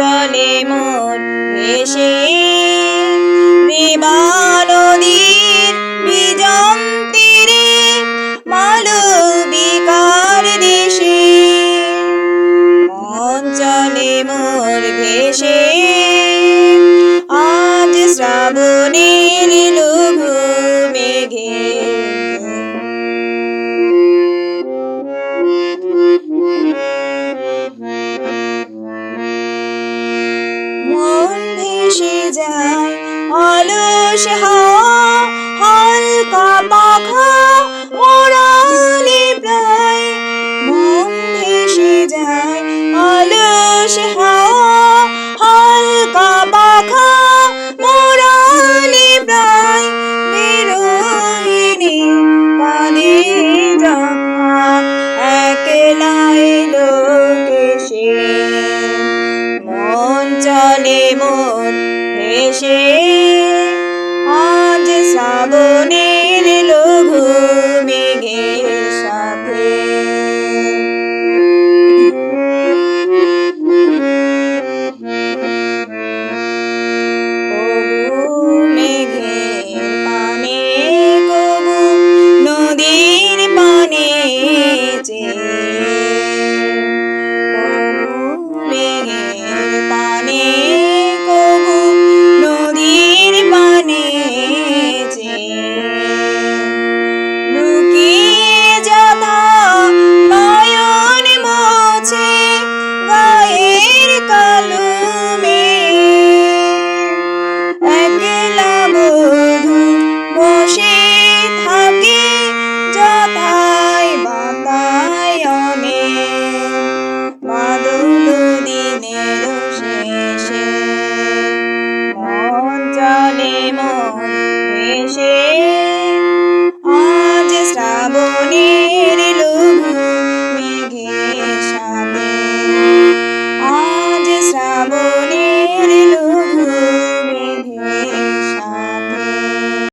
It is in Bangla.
চলে মন ভেসে বিমানদীর বিজন তীরে মালবিকার দেশে। মন জলে মোর ভেসে ভেসে যায় অলস হাওয়া হালকা